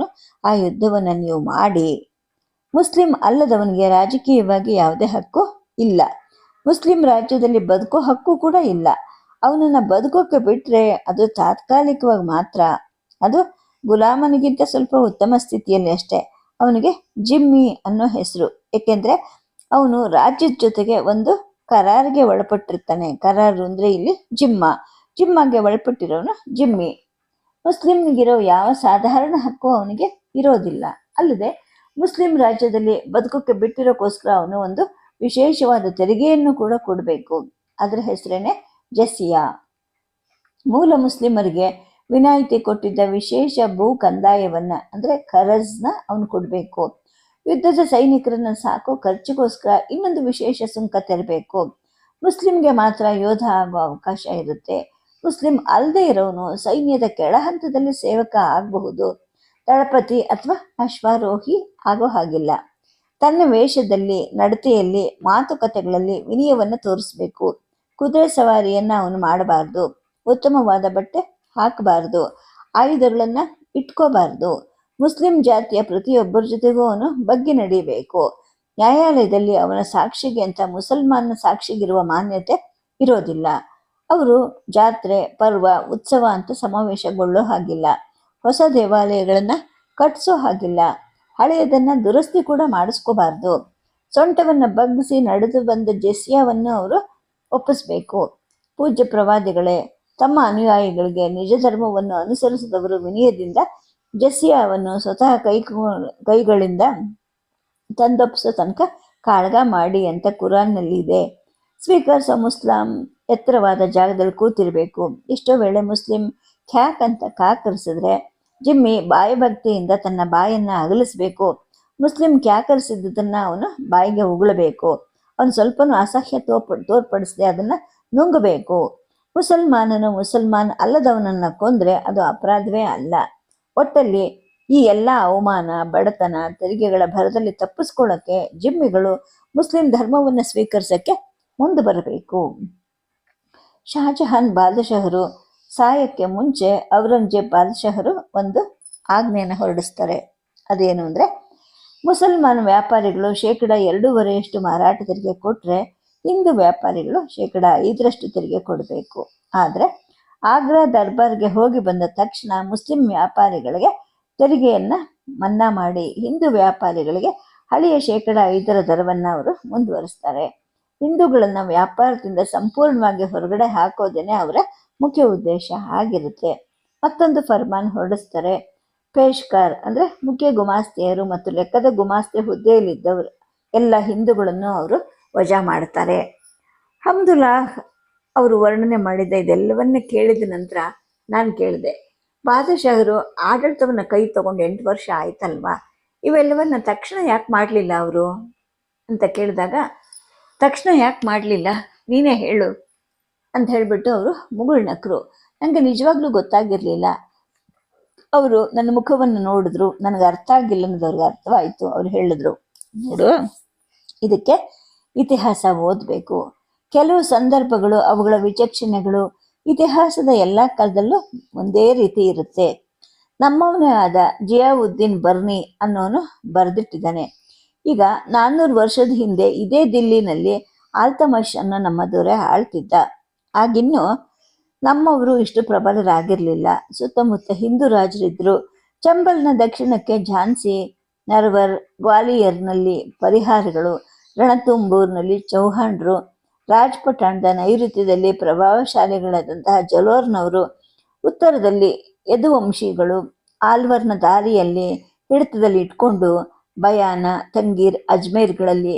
ಆ ಯುದ್ಧವನ್ನು ನೀವು ಮಾಡಿ. ಮುಸ್ಲಿಂ ಅಲ್ಲದವನಿಗೆ ರಾಜಕೀಯವಾಗಿ ಯಾವುದೇ ಹಕ್ಕು ಇಲ್ಲ. ಮುಸ್ಲಿಂ ರಾಜ್ಯದಲ್ಲಿ ಬದುಕೋ ಹಕ್ಕು ಕೂಡ ಇಲ್ಲ. ಅವನನ್ನು ಬದುಕೋಕೆ ಬಿಟ್ಟರೆ ಅದು ತಾತ್ಕಾಲಿಕವಾಗಿ ಮಾತ್ರ. ಅದು ಗುಲಾಮನಿಗಿಂತ ಸ್ವಲ್ಪ ಉತ್ತಮ ಸ್ಥಿತಿಯಲ್ಲಿ ಅಷ್ಟೇ. ಅವನಿಗೆ ಜಿಮ್ಮಿ ಅನ್ನೋ ಹೆಸರು. ಏಕೆಂದ್ರೆ ಅವನು ರಾಜ್ಯದ ಜೊತೆಗೆ ಒಂದು ಕರಾರಿಗೆ ಒಳಪಟ್ಟಿರ್ತಾನೆ. ಕರಾರು ಅಂದರೆ ಇಲ್ಲಿ ಜಿಮ್ಮ. ಜಿಮ್ಮಗೆ ಒಳಪಟ್ಟಿರೋನು ಜಿಮ್ಮಿ. ಮುಸ್ಲಿಂಗಿರೋ ಯಾವ ಸಾಧಾರಣ ಹಕ್ಕು ಅವನಿಗೆ ಇರೋದಿಲ್ಲ. ಅಲ್ಲದೆ ಮುಸ್ಲಿಂ ರಾಜ್ಯದಲ್ಲಿ ಬದುಕಕ್ಕೆ ಬಿಟ್ಟಿರೋಕ್ಕೋಸ್ಕರ ಅವನು ಒಂದು ವಿಶೇಷವಾದ ತೆರಿಗೆಯನ್ನು ಕೂಡ ಕೊಡಬೇಕು. ಅದರ ಹೆಸರೇನೆ ಜಸಿಯಾ. ಮೂಲ ಮುಸ್ಲಿಮರಿಗೆ ವಿನಾಯಿತಿ ಕೊಟ್ಟಿದ್ದ ವಿಶೇಷ ಭೂ ಕಂದಾಯವನ್ನು ಅಂದರೆ ಖರಜ್ನ ಅವನು ಕೊಡಬೇಕು. ಯುದ್ಧದ ಸೈನಿಕರನ್ನು ಸಾಕೋ ಖರ್ಚಿಗೋಸ್ಕರ ಇನ್ನೊಂದು ವಿಶೇಷ ಸುಂಕ ತೆರಬೇಕು. ಮುಸ್ಲಿಂಗೆ ಮಾತ್ರ ಯೋಧ ಆಗುವ ಅವಕಾಶ ಇರುತ್ತೆ. ಮುಸ್ಲಿಂ ಅಲ್ಲದೆ ಇರೋನು ಸೈನ್ಯದ ಕೆಳ ಹಂತದಲ್ಲಿ ಸೇವಕ ಆಗಬಹುದು. ದಳಪತಿ ಅಥವಾ ಅಶ್ವಾರೋಹಿ ಆಗೋ ಹಾಗಿಲ್ಲ. ತನ್ನ ವೇಷದಲ್ಲಿ, ನಡತೆಯಲ್ಲಿ, ಮಾತುಕತೆಗಳಲ್ಲಿ ವಿನಯವನ್ನು ತೋರಿಸ್ಬೇಕು. ಕುದುರೆ ಸವಾರಿಯನ್ನ ಅವನು ಮಾಡಬಾರ್ದು. ಉತ್ತಮವಾದ ಬಟ್ಟೆ ಹಾಕಬಾರ್ದು. ಆಯುಧಗಳನ್ನ ಇಟ್ಕೋಬಾರ್ದು. ಮುಸ್ಲಿಂ ಜಾತಿಯ ಪ್ರತಿಯೊಬ್ಬರ ಜೊತೆಗೂ ಅವನು ಬಗ್ಗೆ ನಡೀಬೇಕು ನ್ಯಾಯಾಲಯದಲ್ಲಿ ಅವನ ಸಾಕ್ಷಿಗೆ ಅಂತ ಮುಸಲ್ಮಾನ ಸಾಕ್ಷಿಗಿರುವ ಮಾನ್ಯತೆ ಇರೋದಿಲ್ಲ. ಅವರು ಜಾತ್ರೆ, ಪರ್ವ, ಉತ್ಸವ ಅಂತ ಸಮಾವೇಶಗೊಳ್ಳೋ ಹಾಗಿಲ್ಲ. ಹೊಸ ದೇವಾಲಯಗಳನ್ನ ಕಟ್ಸೋ ಹಾಗಿಲ್ಲ. ಹಳೆಯದನ್ನ ದುರಸ್ತಿ ಕೂಡ ಮಾಡಿಸ್ಕೋಬಾರ್ದು. ಸೊಂಟವನ್ನ ಬಗ್ಗಿಸಿ ನಡೆದು ಬಂದ ಜೆಸಿಯಾವನ್ನು ಅವರು ಒಪ್ಪಿಸ್ಬೇಕು. ಪೂಜ್ಯ ಪ್ರವಾದಿಗಳೇ, ತಮ್ಮ ಅನುಯಾಯಿಗಳಿಗೆ ನಿಜ ಧರ್ಮವನ್ನು ಅನುಸರಿಸಿದವರು ವಿನಯದಿಂದ ಜೆಸಿಯಾವನ್ನು ಸ್ವತಃ ಕೈ ಕೈಗಳಿಂದ ತಂದೊಪ್ಪಿಸೋ ತನಕ ಕಾಳಗ ಮಾಡಿ ಅಂತ ಕುರಾನ್ನಲ್ಲಿ ಇದೆ. ಸ್ವೀಕರಿಸೋ ಮುಸ್ಲಾಂ ಎತ್ತರವಾದ ಜಾಗದಲ್ಲಿ ಕೂತಿರಬೇಕು. ಎಷ್ಟೋ ವೇಳೆ ಮುಸ್ಲಿಂ ಖ್ಯಾಕ್ ಅಂತ ಕಾಕರಿಸಿದ್ರೆ ಜಿಮ್ಮಿ ಬಾಯಭಕ್ತಿಯಿಂದ ತನ್ನ ಬಾಯನ್ನು ಅಗಲಿಸಬೇಕು. ಮುಸ್ಲಿಂ ಕ್ಯಾಕರಿಸಿದ್ದನ್ನು ಅವನು ಬಾಯಿಗೆ ಉಗುಳಬೇಕು. ಅವನು ಸ್ವಲ್ಪನೂ ಅಸಹ್ಯ ತೋರ್ಪ, ತೋರ್ಪಡಿಸದೆ ಅದನ್ನು ನುಂಗಬೇಕು. ಮುಸಲ್ಮಾನನು ಮುಸಲ್ಮಾನ್ ಅಲ್ಲದವನನ್ನು ಕೊಂದರೆ ಅದು ಅಪರಾಧವೇ ಅಲ್ಲ. ಒಟ್ಟಲ್ಲಿ ಈ ಎಲ್ಲ ಅವಮಾನ, ಬಡತನ, ತೆರಿಗೆಗಳ ಭರದಲ್ಲಿ ತಪ್ಪಿಸ್ಕೊಳ್ಳೋಕೆ ಜಿಮ್ಮಿಗಳು ಮುಸ್ಲಿಂ ಧರ್ಮವನ್ನು ಸ್ವೀಕರಿಸೋಕ್ಕೆ ಮುಂದೆ ಬರಬೇಕು ಶಹಜಹಾನ್ ಬಾದಶಹರು ಸಾಯಕ್ಕೆ ಮುಂಚೆ ಔರಂಗಜೇಬ್ ಬಾದಶಹರು ಒಂದು ಆಜ್ಞೆಯನ್ನು ಹೊರಡಿಸ್ತಾರೆ. ಅದೇನು ಅಂದರೆ, ಮುಸಲ್ಮಾನ್ ವ್ಯಾಪಾರಿಗಳು ಶೇಕಡ ಎರಡೂವರೆಯಷ್ಟು ಮಾರಾಟ ತೆರಿಗೆ ಕೊಟ್ಟರೆ ಹಿಂದೂ ವ್ಯಾಪಾರಿಗಳು ಶೇಕಡ ಐದರಷ್ಟು ತೆರಿಗೆ ಕೊಡಬೇಕು. ಆದರೆ ಆಗ್ರಾ ದರ್ಬಾರ್ಗೆ ಹೋಗಿ ಬಂದ ತಕ್ಷಣ ಮುಸ್ಲಿಂ ವ್ಯಾಪಾರಿಗಳಿಗೆ ತೆರಿಗೆಯನ್ನು ಮನ್ನಾ ಮಾಡಿ ಹಿಂದೂ ವ್ಯಾಪಾರಿಗಳಿಗೆ ಹಳೆಯ ಶೇಕಡ ಐದರ ದರವನ್ನು ಅವರು ಮುಂದುವರಿಸ್ತಾರೆ. ಹಿಂದೂಗಳನ್ನು ವ್ಯಾಪಾರದಿಂದ ಸಂಪೂರ್ಣವಾಗಿ ಹೊರಗಡೆ ಹಾಕೋದೇನೆ ಅವರ ಮುಖ್ಯ ಉದ್ದೇಶ ಆಗಿರುತ್ತೆ. ಮತ್ತೊಂದು ಫರ್ಮಾನ್ ಹೊರಡಿಸ್ತಾರೆ. ಪೇಶ್ಕಾರ್ ಅಂದರೆ ಮುಖ್ಯ ಗುಮಾಸ್ತಿಯರು ಮತ್ತು ಲೆಕ್ಕದ ಗುಮಾಸ್ತೆ ಹುದ್ದೆಯಲ್ಲಿದ್ದವರು, ಎಲ್ಲ ಹಿಂದೂಗಳನ್ನು ಅವರು ವಜಾ ಮಾಡ್ತಾರೆ. ಹಮ್ದುಲ್ಲಾ ಅವರು ವರ್ಣನೆ ಮಾಡಿದ ಇದೆಲ್ಲವನ್ನ ಕೇಳಿದ ನಂತರ ನಾನು ಕೇಳಿದೆ ಬಾದಶಾಹರು ಆಡಳಿತವನ್ನು ಕೈ ತಗೊಂಡು ಎಂಟು ವರ್ಷ ಆಯ್ತಲ್ವಾ? ಇವೆಲ್ಲವನ್ನ ತಕ್ಷಣ ಯಾಕೆ ಮಾಡಲಿಲ್ಲ ಅವರು? ಅಂತ ಕೇಳಿದಾಗ, ತಕ್ಷಣ ಯಾಕೆ ಮಾಡಲಿಲ್ಲ? ನೀನೇ ಹೇಳು ಅಂತ ಹೇಳಿಬಿಟ್ಟು ಅವರು ಮುಗುಳ್ನಕ್ರು ನನಗೆ ನಿಜವಾಗ್ಲೂ ಗೊತ್ತಾಗಿರಲಿಲ್ಲ. ಅವರು ನನ್ನ ಮುಖವನ್ನು ನೋಡಿದ್ರು, ನನಗೆ ಅರ್ಥ ಆಗಿಲ್ಲ ಅನ್ನೋದು ಅವ್ರಿಗೆ ಅರ್ಥವಾಯಿತು, ಅವ್ರು ಹೇಳಿದ್ರು. ನೋಡು, ಇದಕ್ಕೆ ಇತಿಹಾಸ ಓದಬೇಕು. ಕೆಲವು ಸಂದರ್ಭಗಳು, ಅವುಗಳ ವಿಚಕ್ಷಣೆಗಳು ಇತಿಹಾಸದ ಎಲ್ಲ ಕಾಲದಲ್ಲೂ ಒಂದೇ ರೀತಿ ಇರುತ್ತೆ. ನಮ್ಮವನೇ ಆದ ಜಿಯಾವುದ್ದೀನ್ ಬರ್ನಿ ಅನ್ನೋನು ಬರೆದಿಟ್ಟಿದ್ದಾನೆ. ಈಗ ನಾನ್ನೂರು ವರ್ಷದ ಹಿಂದೆ ಇದೇ ದಿಲ್ಲಿನಲ್ಲಿ ಆಲ್ತಮಶ್ ಅನ್ನೋ ನಮ್ಮ ದೊರೆ ಆಳ್ತಿದ್ದ. ಆಗಿನ್ನು ನಮ್ಮವರು ಇಷ್ಟು ಪ್ರಬಲರಾಗಿರಲಿಲ್ಲ. ಸುತ್ತಮುತ್ತ ಹಿಂದೂ ರಾಜರಿದ್ದರು ಚಂಬಲ್ನ ದಕ್ಷಿಣಕ್ಕೆ ಝಾನ್ಸಿ ನರ್ವರ್ ಗ್ವಾಲಿಯರ್ನಲ್ಲಿ ಪರಿಹಾರಗಳು, ರಣತುಂಬೂರ್ನಲ್ಲಿ ಚೌಹಾಣ್ರು ರಾಜ್ಪಟಾಣದ ನೈಋತ್ಯದಲ್ಲಿ ಪ್ರಭಾವಶಾಲಿಗಳಾದಂತಹ ಜಲೋರ್ನವರು ಉತ್ತರದಲ್ಲಿ ಯದುವಂಶಿಗಳು ಆಲ್ವರ್ನ ದಾರಿಯಲ್ಲಿ ಹಿಡಿತದಲ್ಲಿ ಇಟ್ಕೊಂಡು ಬಯಾನ, ತಂಗೀರ್, ಅಜ್ಮೇರ್ಗಳಲ್ಲಿ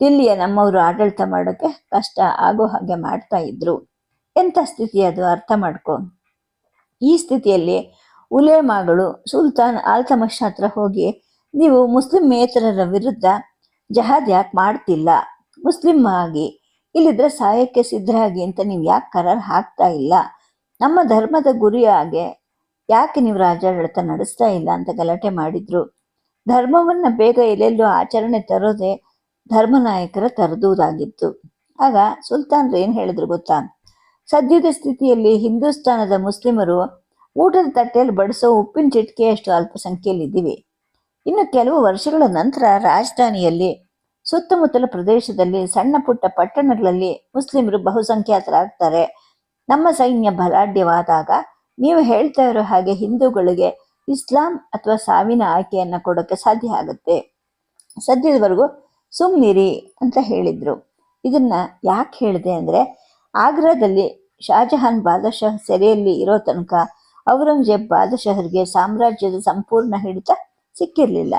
ದಿಲ್ಲಿಯ ನಮ್ಮವರು ಆಡಳಿತ ಮಾಡೋಕ್ಕೆ ಕಷ್ಟ ಆಗೋ ಹಾಗೆ ಮಾಡ್ತಾ ಇದ್ರು. ಎಂಥ ಸ್ಥಿತಿ ಅದು ಅರ್ಥ ಮಾಡ್ಕೊ. ಈ ಸ್ಥಿತಿಯಲ್ಲಿ ಉಲೇಮಾಗಳು ಸುಲ್ತಾನ್ ಆಲ್ತಮಶ್ ಹತ್ರ ಹೋಗಿ, ನೀವು ಮುಸ್ಲಿಮೇತರರ ವಿರುದ್ಧ ಜಹಾದ್ ಯಾಕೆ ಮಾಡ್ತಿಲ್ಲ? ಮುಸ್ಲಿಂ ಆಗಿ ಇಲ್ಲಿದ್ರೆ ಸಹಾಯಕ್ಕೆ ಸಿದ್ಧರಾಗಿ ಅಂತ ನೀವು ಯಾಕೆ ಕರಾರ್ ಹಾಕ್ತಾ ಇಲ್ಲ? ನಮ್ಮ ಧರ್ಮದ ಗುರಿಯಾಗೆ ಯಾಕೆ ನೀವು ರಾಜಾಡಳಿತ ನಡೆಸ್ತಾ ಇಲ್ಲ ಅಂತ ಗಲಾಟೆ ಮಾಡಿದ್ರು? ಧರ್ಮವನ್ನ ಬೇಗ ಎಲ್ಲೆಲ್ಲೋ ಆಚರಣೆ ತರೋದೆ ಧರ್ಮ ನಾಯಕರ ತರದುವುದಾಗಿತ್ತು ಆಗ ಸುಲ್ತಾನ್ರು ಏನು ಹೇಳಿದ್ರು ಗೊತ್ತಾ? ಸದ್ಯದ ಸ್ಥಿತಿಯಲ್ಲಿ ಹಿಂದೂಸ್ತಾನದ ಮುಸ್ಲಿಮರು ಊಟದ ತಟ್ಟೆಯಲ್ಲಿ ಬಡಿಸೋ ಉಪ್ಪಿನ ಚಿಟಿಕೆಯಷ್ಟು ಅಲ್ಪಸಂಖ್ಯೆಯಲ್ಲಿದ್ದೀವಿ. ಇನ್ನು ಕೆಲವು ವರ್ಷಗಳ ನಂತರ ರಾಜಧಾನಿಯಲ್ಲಿ ಸುತ್ತಮುತ್ತಲ ಪ್ರದೇಶದಲ್ಲಿ ಸಣ್ಣ ಪುಟ್ಟ ಪಟ್ಟಣಗಳಲ್ಲಿ ಮುಸ್ಲಿಮರು ಬಹುಸಂಖ್ಯಾತರಾಗ್ತಾರೆ. ನಮ್ಮ ಸೈನ್ಯ ಬಲಾಢ್ಯವಾದಾಗ ನೀವು ಹೇಳ್ತಾ ಇರೋ ಹಾಗೆ ಹಿಂದೂಗಳಿಗೆ ಇಸ್ಲಾಂ ಅಥವಾ ಸಾವಿನ ಆಯ್ಕೆಯನ್ನು ಕೊಡೋಕ್ಕೆ ಸಾಧ್ಯ ಆಗುತ್ತೆ. ಸದ್ಯದವರೆಗೂ ಸುಮ್ನಿರಿ ಅಂತ ಹೇಳಿದ್ರು. ಇದನ್ನ ಯಾಕೆ ಹೇಳಿದೆ ಅಂದರೆ ಆಗ್ರಾದಲ್ಲಿ ಶಾಜಹಾನ್ ಬಾದಶಾಹ್ ಸೆರೆಯಲ್ಲಿ ಇರೋ ತನಕ ಔರಂಗಜೇಬ್ ಬಾದಶಾಹರಿಗೆ ಸಾಮ್ರಾಜ್ಯದ ಸಂಪೂರ್ಣ ಹಿಡಿತ ಸಿಕ್ಕಿರಲಿಲ್ಲ.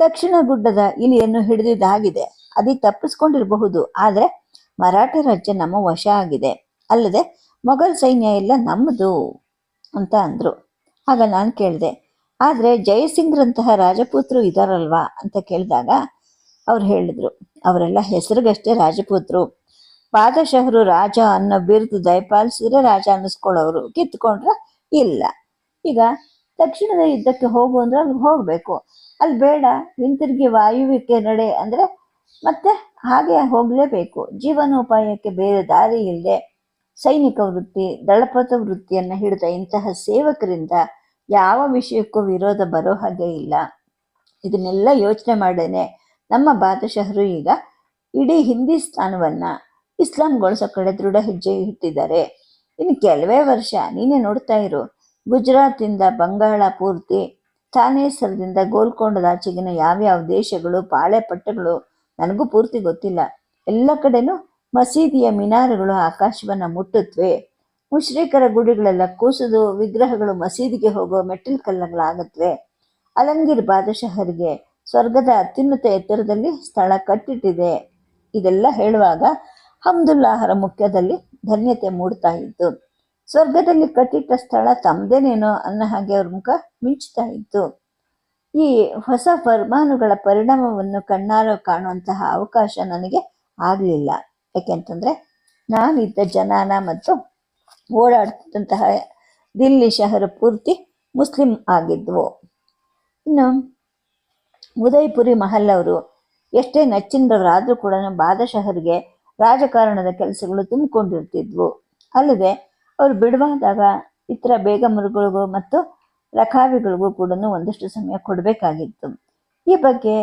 ದಕ್ಷಿಣ ಗುಡ್ಡದ ಇಲಿಯನ್ನು ಹಿಡಿದಿದ್ದಾಗಿದೆ. ಅದೇ ತಪ್ಪಿಸ್ಕೊಂಡಿರಬಹುದು. ಆದರೆ ಮರಾಠ ರಾಜ್ಯ ನಮ್ಮ ವಶ ಆಗಿದೆ. ಅಲ್ಲದೆ ಮೊಘಲ್ ಸೈನ್ಯ ಎಲ್ಲ ನಮ್ಮದು ಅಂತ ಅಂದರು. ಆಗ ನಾನು ಕೇಳಿದೆ, ಆದರೆ ಜಯಸಿಂಗ್ರಂತಹ ರಾಜಪುತ್ರರು ಇದಾರಲ್ವಾ ಅಂತ ಕೇಳಿದಾಗ ಅವ್ರು ಹೇಳಿದ್ರು. ಅವರೆಲ್ಲ ಹೆಸರಿಗಷ್ಟೇ ರಾಜಪುತ್ರರು ಪಾದಶಹರು ರಾಜ ಅನ್ನೋ ಬಿರುದು ದಯಪಾಲಿಸಿದ್ರೆ ರಾಜ ಅನ್ನಿಸ್ಕೊಳ್ಳೋರು. ಕಿತ್ಕೊಂಡ್ರೆ ಇಲ್ಲ. ಈಗ ದಕ್ಷಿಣದ ಯುದ್ಧಕ್ಕೆ ಹೋಗು ಅಂದ್ರೆ ಅಲ್ಲಿ ಹೋಗಬೇಕು. ಅಲ್ಲಿ ಬೇಡ ಹಿಂತಿರುಗಿ ವಾಯುವಿಕೆ ನಡೆ ಅಂದರೆ ಮತ್ತೆ ಹಾಗೆ ಹೋಗಲೇಬೇಕು. ಜೀವನೋಪಾಯಕ್ಕೆ ಬೇರೆ ದಾರಿ ಇಲ್ಲದೆ ಸೈನಿಕ ವೃತ್ತಿ, ದಳಪತ ವೃತ್ತಿಯನ್ನು ಹಿಡಿದ ಇಂತಹ ಸೇವಕರಿಂದ ಯಾವ ವಿಷಯಕ್ಕೂ ವಿರೋಧ ಬರೋ ಹಾಗೆ ಇಲ್ಲ. ಇದನ್ನೆಲ್ಲ ಯೋಚನೆ ಮಾಡೇನೆ ನಮ್ಮ ಬಾದಶಹರು ಈಗ ಇಡೀ ಹಿಂದೂಸ್ತಾನವನ್ನ ಇಸ್ಲಾಂಗೊಳಿಸೋ ಕಡೆ ದೃಢ ಹೆಜ್ಜೆ ಇಟ್ಟಿದ್ದಾರೆ. ಇನ್ನು ಕೆಲವೇ ವರ್ಷ ನೀನೇ ನೋಡ್ತಾ ಇರು, ಗುಜರಾತಿಂದ ಬಂಗಾಳ ಪೂರ್ತಿ ಥಾನೇಸರದಿಂದ ಗೋಲ್ಕೊಂಡದಾಚೆಗಿನ ಯಾವ್ಯಾವ ದೇಶಗಳು ಪಾಳೆ ಪಟ್ಟಗಳು ನನಗೂ ಪೂರ್ತಿ ಗೊತ್ತಿಲ್ಲ. ಎಲ್ಲ ಕಡೆನೂ ಮಸೀದಿಯ ಮಿನಾರಗಳು ಆಕಾಶವನ್ನು ಮುಟ್ಟುತ್ತವೆ ಮುಶ್ರಿಕರ ಗುಡಿಗಳೆಲ್ಲ ಕೂಸುದು, ವಿಗ್ರಹಗಳು ಮಸೀದಿಗೆ ಹೋಗೋ ಮೆಟ್ಟಿಲು ಕಲ್ಲಗಳಾಗುತ್ತವೆ ಅಲಂಗೀರ್ ಬಾದಶಹರಿಗೆ ಸ್ವರ್ಗದ ಅತ್ಯುನ್ನತ ಎತ್ತರದಲ್ಲಿ ಸ್ಥಳ ಕಟ್ಟಿಟ್ಟಿದೆ. ಇದೆಲ್ಲ ಹೇಳುವಾಗ ಹಮ್ದುಲ್ಲಾಹರ ಮುಖ್ಯದಲ್ಲಿ ಧನ್ಯತೆ ಮೂಡ್ತಾ ಇತ್ತು. ಸ್ವರ್ಗದಲ್ಲಿ ಕಟ್ಟಿಟ್ಟ ಸ್ಥಳ ತಮ್ಮದೇನೇನೋ ಅನ್ನೋ ಹಾಗೆ ಅವ್ರ ಮುಖ ಮಿಂಚ್ತಾ ಇತ್ತು. ಈ ಹೊಸ ಪರಮಾಣುಗಳ ಪರಿಣಾಮವನ್ನು ಕಣ್ಣಾರ ಕಾಣುವಂತಹ ಅವಕಾಶ ನನಗೆ ಆಗಲಿಲ್ಲ. ಯಾಕೆಂತಂದ್ರೆ ನಾನಿದ್ದ ಜನಾನ ಮತ್ತು ಓಡಾಡ್ತಿದ್ದಂತಹ ದಿಲ್ಲಿ ಶಹರ ಪೂರ್ತಿ ಮುಸ್ಲಿಂ ಆಗಿದ್ವು. ಇನ್ನು ಉದಯ್ಪುರಿ ಮಹಲ್ ಅವರು ಎಷ್ಟೇ ನಚ್ಚಿನವರಾದರೂ ಕೂಡ ಬಾದಶಹರ್ಗೆ ರಾಜಕಾರಣದ ಕೆಲಸಗಳು ತುಂಬಿಕೊಂಡಿರ್ತಿದ್ವು. ಅಲ್ಲದೆ ಅವರು ಬಿಡುವಾದಾಗ ಇತರ ಬೇಗಮರುಗಳಿಗೂ ಮತ್ತು ರಖಾವಿಗಳಿಗೂ ಕೂಡ ಒಂದಷ್ಟು ಸಮಯ ಕೊಡಬೇಕಾಗಿತ್ತು. ಈ ಬಗ್ಗೆ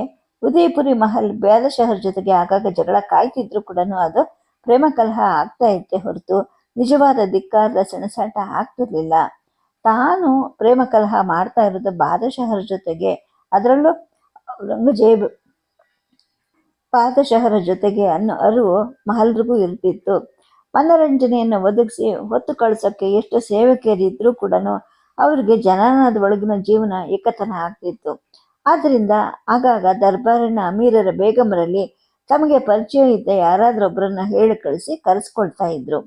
ಉದಯಪುರಿ ಮಹಲ್ ಬಾದಶಹರ್ ಜೊತೆಗೆ ಆಗಾಗ ಜಗಳ ಕಾಯ್ತಿದ್ರು ಕೂಡ ಅದು ಪ್ರೇಮ ಕಲಹ ಆಗ್ತಾ ಇತ್ತೆ ಹೊರತು ನಿಜವಾದ ಧಿಕ್ಕಾರದ ಸೆಣಸಾಟ ಆಗ್ತಿರ್ಲಿಲ್ಲ. ತಾನು ಪ್ರೇಮ ಕಲಹ ಮಾಡ್ತಾ ಇರೋದು ಬಾದಶಹರ ಜೊತೆಗೆ, ಅದರಲ್ಲೂ ಔರಂಗಜೇಬ್ ಪಾದಶಹರ ಜೊತೆಗೆ ಅನ್ನೋ ಅರಿವು ಮಹಲ್ರಿಗೂ ಇರ್ತಿತ್ತು. ಮನರಂಜನೆಯನ್ನು ಒದಗಿಸಿ ಹೊತ್ತು ಕಳ್ಸೋಕ್ಕೆ ಎಷ್ಟು ಸೇವಕಿಯರಿದ್ರೂ ಕೂಡ ಅವ್ರಿಗೆ ಜನನದ ಒಳಗಿನ ಜೀವನ ಏಕತನ ಆಗ್ತಿತ್ತು. ಆದ್ದರಿಂದ ಆಗಾಗ ದರ್ಬಾರಿನ ಅಮೀರರ ಬೇಗಮರಲ್ಲಿ ತಮಗೆ ಪರಿಚಯ ಇದ್ದ ಯಾರಾದ್ರೊಬ್ಬರನ್ನ ಹೇಳಿ ಕಳಿಸಿ ಕರೆಸ್ಕೊಳ್ತಾ ಇದ್ರು.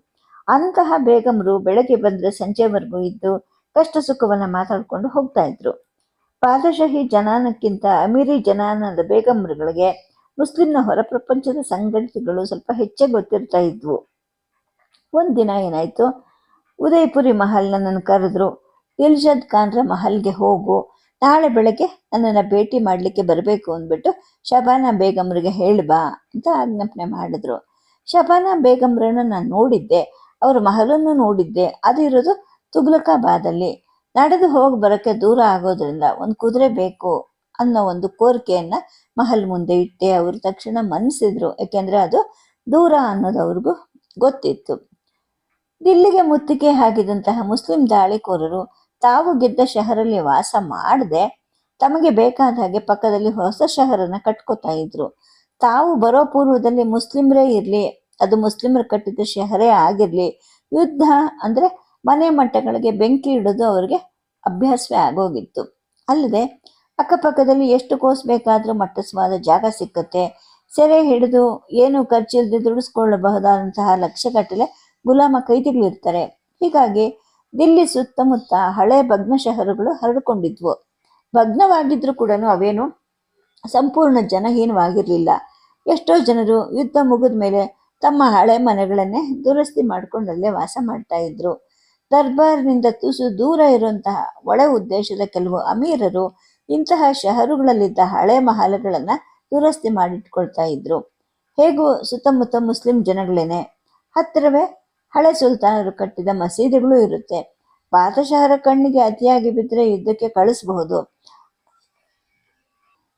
ಅಂತಹ ಬೇಗಮರು ಬೆಳಗ್ಗೆ ಬಂದರೆ ಸಂಜೆವರೆಗೂ ಇದ್ದು ಕಷ್ಟ ಸುಖವನ್ನ ಮಾತಾಡ್ಕೊಂಡು ಹೋಗ್ತಾ ಇದ್ರು. ಪಾದಶಾಹಿ ಜನಾನಕ್ಕಿಂತ ಅಮೀರಿ ಜನಾನದ ಬೇಗಮರುಗಳಿಗೆ ಮುಸ್ಲಿಂನ ಹೊರ ಪ್ರಪಂಚದ ಸಂಗತಿಗಳು ಸ್ವಲ್ಪ ಹೆಚ್ಚೇ ಗೊತ್ತಿರ್ತಾ ಇದ್ವು. ಒಂದಿನ ಏನಾಯಿತು? ಉದಯಪುರಿ ಮಹಲ್ ನನ್ನನ್ನು ಕರೆದ್ರು ದಿಲ್ಶದ್ ಖಾನ್ರ ಮಹಲ್ಗೆ ಹೋಗು, ನಾಳೆ ಬೆಳಗ್ಗೆ ನನ್ನನ್ನು ಭೇಟಿ ಮಾಡಲಿಕ್ಕೆ ಬರಬೇಕು ಅಂದ್ಬಿಟ್ಟು ಶಬಾನಾ ಬೇಗಮ್ರಿಗೆ ಬಾ ಅಂತ ಆಜ್ಞಾಪನೆ ಮಾಡಿದ್ರು. ಶಬಾನಾ ಬೇಗಮ್ರನ್ನ ನಾನು ನೋಡಿದ್ದೆ, ಅವ್ರ ಮಹಲನ್ನು ನೋಡಿದ್ದೆ ಅದಿರೋದು ತುಗ್ಲಕಾಬಾದಲ್ಲಿ. ನಡೆದು ಹೋಗಿ ಬರೋಕ್ಕೆ ದೂರ ಆಗೋದ್ರಿಂದ ಒಂದು ಕುದುರೆ ಬೇಕು ಅನ್ನೋ ಒಂದು ಕೋರಿಕೆಯನ್ನು ಮಹಲ್ ಮುಂದೆ ಇಟ್ಟೆ ಅವರು. ತಕ್ಷಣ ಮನಸ್ಸಿದ್ರು ಯಾಕೆಂದರೆ ಅದು ದೂರ ಅನ್ನೋದು ಅವ್ರಿಗೂ ಗೊತ್ತಿತ್ತು. ದಿಲ್ಲಿಗೆ ಮುತ್ತಿಗೆ ಹಾಕಿದಂತಹ ಮುಸ್ಲಿಂ ದಾಳಿಕೋರರು ತಾವು ಗೆದ್ದ ಶಹರಲ್ಲಿ ವಾಸ ಮಾಡದೆ ತಮಗೆ ಬೇಕಾದ ಹಾಗೆ ಪಕ್ಕದಲ್ಲಿ ಹೊಸ ಶಹರನ್ನ ಕಟ್ಕೋತಾ ಇದ್ರು. ತಾವು ಬರೋ ಪೂರ್ವದಲ್ಲಿ ಮುಸ್ಲಿಮ್ರೇ ಇರ್ಲಿ, ಅದು ಮುಸ್ಲಿಮರು ಕಟ್ಟಿದ ಶಹರೇ ಆಗಿರಲಿ, ಯುದ್ಧ ಅಂದ್ರೆ ಮನೆ ಮಟ್ಟಗಳಿಗೆ ಬೆಂಕಿ ಇಡೋದು ಅವರಿಗೆ ಅಭ್ಯಾಸವೇ ಆಗೋಗಿತ್ತು. ಅಲ್ಲದೆ ಅಕ್ಕಪಕ್ಕದಲ್ಲಿ ಎಷ್ಟು ಕೋಸ್ ಬೇಕಾದರೂ ಮಟ್ಟಸವಾದ ಜಾಗ ಸಿಕ್ಕತ್ತೆ. ಸೆರೆ ಹಿಡಿದು ಏನು ಖರ್ಚಿಲ್ಲದೆ ದುಡಿಸ್ಕೊಳ್ಳಬಹುದಾದಂತಹ ಲಕ್ಷಗಟ್ಟಲೆ ಗುಲಾಮ ಕೈದಿಗಳಿರ್ತಾರೆ ಹೀಗಾಗಿ ದಿಲ್ಲಿ ಸುತ್ತಮುತ್ತ ಹಳೆ ಭಗ್ನ ಶಹರುಗಳು ಹರಡಿಕೊಂಡಿದ್ವು. ಭಗ್ನವಾಗಿದ್ರು ಕೂಡ ಅವೇನು ಸಂಪೂರ್ಣ ಜನಹೀನವಾಗಿರಲಿಲ್ಲ. ಎಷ್ಟೋ ಜನರು ಯುದ್ಧ ಮುಗಿದ ಮೇಲೆ ತಮ್ಮ ಹಳೆ ಮನೆಗಳನ್ನೇ ದುರಸ್ತಿ ಮಾಡ್ಕೊಂಡಲ್ಲೇ ವಾಸ ಮಾಡ್ತಾ ಇದ್ರು. ದರ್ಬಾರ್ನಿಂದ ತುಸು ದೂರ ಇರುವಂತಹ ಒಳೆ ಉದ್ದೇಶದ ಕೆಲವು ಅಮೀರರು ಇಂತಹ ಶಹರುಗಳಲ್ಲಿದ್ದ ಹಳೆ ಮಹಲಗಳನ್ನ ದುರಸ್ತಿ ಮಾಡಿಟ್ಕೊಳ್ತಾ ಇದ್ರು. ಹೇಗೂ ಸುತ್ತಮುತ್ತ ಮುಸ್ಲಿಂ ಜನಗಳೇನೆ? ಹತ್ತಿರವೇ ಹಳೆ ಸುಲ್ತಾನರು ಕಟ್ಟಿದ ಮಸೀದಿಗಳು ಇರುತ್ತೆ. ಪಾತಶಹರ ಕಣ್ಣಿಗೆ ಅತಿಯಾಗಿ ಬಿದ್ದರೆ ಯುದ್ಧಕ್ಕೆ ಕಳಿಸಬಹುದು.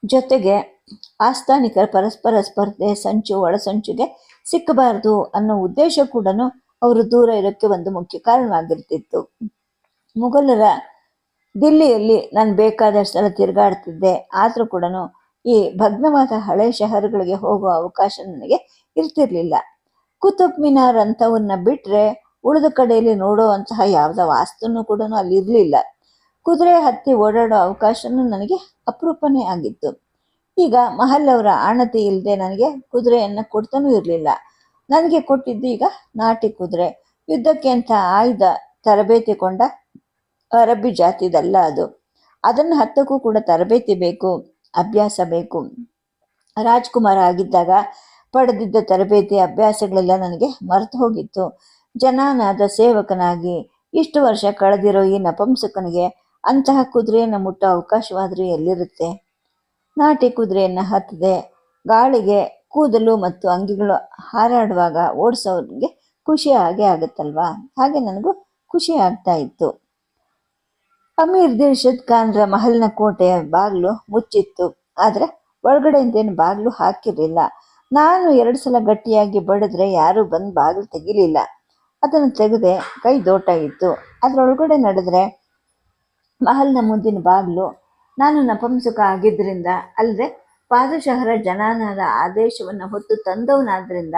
ಜೊತೆಗೆ ಆಸ್ಥಾನಿಕರ ಪರಸ್ಪರ ಸ್ಪರ್ಧೆ ಸಂಚು, ಒಳಸಂಚುಗೆ ಸಿಕ್ಕಬಾರದು ಅನ್ನೋ ಉದ್ದೇಶ ಕೂಡ ಅವರು ದೂರ ಇರೋಕ್ಕೆ ಒಂದು ಮುಖ್ಯ ಕಾರಣವಾಗಿರ್ತಿತ್ತು. ಮುಘಲರ ದಿಲ್ಲಿಯಲ್ಲಿ ನಾನು ಬೇಕಾದಷ್ಟು ಸಲ ತಿರುಗಾಡ್ತಿದ್ದೆ. ಆದರೂ ಕೂಡ ಈ ಭಗ್ನವಾದ ಹಳೆ ಶಹರಗಳಿಗೆ ಹೋಗುವ ಅವಕಾಶ ನನಗೆ ಇರ್ತಿರ್ಲಿಲ್ಲ. ಕುತುಬ್ ಮಿನಾರ್ ಅಂಥವನ್ನ ಬಿಟ್ಟರೆ ಉಳಿದ ಕಡೆಯಲ್ಲಿ ನೋಡುವಂತಹ ಯಾವುದೋ ವಾಸ್ತುನು ಕೂಡ ಅಲ್ಲಿ ಇರಲಿಲ್ಲ ಕುದುರೆ ಹತ್ತಿ ಓಡಾಡೋ ಅವಕಾಶನೂ ನನಗೆ ಅಪರೂಪನೇ ಆಗಿತ್ತು. ಈಗ ಮಹಲ್ ಅವರ ಆಣತಿ ಇಲ್ಲದೆ ನನಗೆ ಕುದುರೆಯನ್ನು ಕೊಡ್ತಾನೂ ಇರಲಿಲ್ಲ. ನನಗೆ ಕೊಟ್ಟಿದ್ದು ಈಗ ನಾಟಿ ಕುದುರೆ. ಯುದ್ಧಕ್ಕೆ ಅಂತ ಆಯ್ದ ತರಬೇತಿ ಕೊಂಡ ಅರಬ್ಬಿ ಜಾತಿದಲ್ಲ ಅದು. ಅದನ್ನು ಹತ್ತಕ್ಕೂ ಕೂಡ ತರಬೇತಿ ಬೇಕು, ಅಭ್ಯಾಸ ಬೇಕು. ರಾಜ್ಕುಮಾರ್ ಆಗಿದ್ದಾಗ ಪಡೆದಿದ್ದ ತರಬೇತಿ ಅಭ್ಯಾಸಗಳೆಲ್ಲ ನನಗೆ ಮರೆತು ಹೋಗಿತ್ತು. ಜನಾನಾದ ಸೇವಕನಾಗಿ ಇಷ್ಟು ವರ್ಷ ಕಳೆದಿರೋ ಈ ನಪಂಸಕನಿಗೆ ಅಂತಹ ಕುದುರೆಯನ್ನು ಮುಟ್ಟೋ ಅವಕಾಶವಾದರೂ ಎಲ್ಲಿರುತ್ತೆ? ನಾಟಿ ಕುದುರೆಯನ್ನು ಹತ್ತದೆ ಗಾಳಿಗೆ ಕೂದಲು ಮತ್ತು ಅಂಗಿಗಳು ಹಾರಾಡುವಾಗ ಓಡಿಸೋರಿಗೆ ಖುಷಿ ಆಗೇ ಆಗುತ್ತಲ್ವಾ? ಹಾಗೆ ನನಗೂ ಖುಷಿ ಆಗ್ತಾ ಇತ್ತು. ಅಮೀರ್ ದಿಲ್ಶದ್ ಖಾನ್ರ ಮಹಲ್ನ ಕೋಟೆಯ ಬಾಗಿಲು ಮುಚ್ಚಿತ್ತು. ಆದರೆ ಒಳಗಡೆಯಿಂದೇನು ಬಾಗಿಲು ಹಾಕಿರಲಿಲ್ಲ. ನಾನು ಎರಡು ಸಲ ಗಟ್ಟಿಯಾಗಿ ಬಡಿದ್ರೆ ಯಾರೂ ಬಂದು ಬಾಗಿಲು ತೆಗಿಲಿಲ್ಲ. ಅದನ್ನು ತೆಗೆದೆ ಕೈ ಇತ್ತು. ಅದರೊಳಗಡೆ ನಡೆದ್ರೆ ಮಹಲ್ನ ಮುಂದಿನ ಬಾಗಿಲು. ನಾನು ನಪಂಸಕ ಆಗಿದ್ದರಿಂದ, ಅಲ್ಲದೆ ಪಾದಶಹರ ಜನಾನದ ಆದೇಶವನ್ನು ಹೊತ್ತು ತಂದವನಾದ್ರಿಂದ